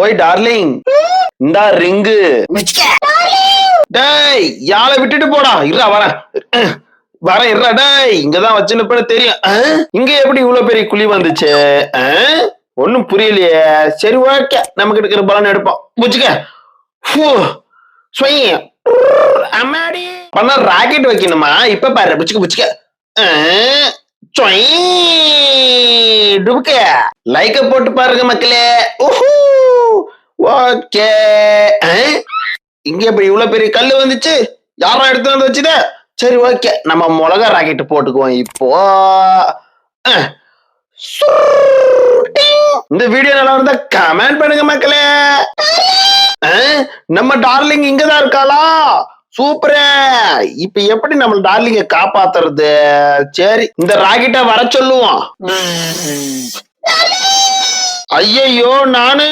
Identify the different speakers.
Speaker 1: ஓய் டார்லிங். இந்தா ரிங்கு. டேய் யாழை விட்டுட்டு போடா. இருடா வரேன். வரேன் இருடா டேய். இங்கதான் வச்சுன்னு தெரியும்? இங்க எப்படி இவ்வளவு பெரிய குழி வந்துச்சு? ஒண்ணும் புரியலையே. சரி ஓகே. நமக்கு இருக்கிற பலன் எடுப்போம். புச்சுக்க. அம்மாடி. பண்ண ராக்கெட் வைக்கணுமா? இப்ப பாரு. புச்சுக்க புச்சுக்க. டுபுக்க. லைக்க போட்டு பாருங்க மக்களே. ஓகே. இங்க இப்ப இவ்வளவு பெரிய கல்லு வந்துச்சு? யாரோ எடுத்து வந்து வச்சுத சரி ஓகே. நம்ம மிளகா ராக்கெட் போட்டுக்குவோம் இப்போ. இந்த வீடியோ நல்லா இருந்தா கமெண்ட் பண்ணுங்க மக்களே. நம்ம டார்லிங் இங்கதான் இருக்காளா? சூப்பரே. இப்ப எப்படி நம்ம டார்லிங்க காப்பாத்துறது? சரி இந்த ராக்கெட்டை வர சொல்லுவோம். ஐயையோ நானு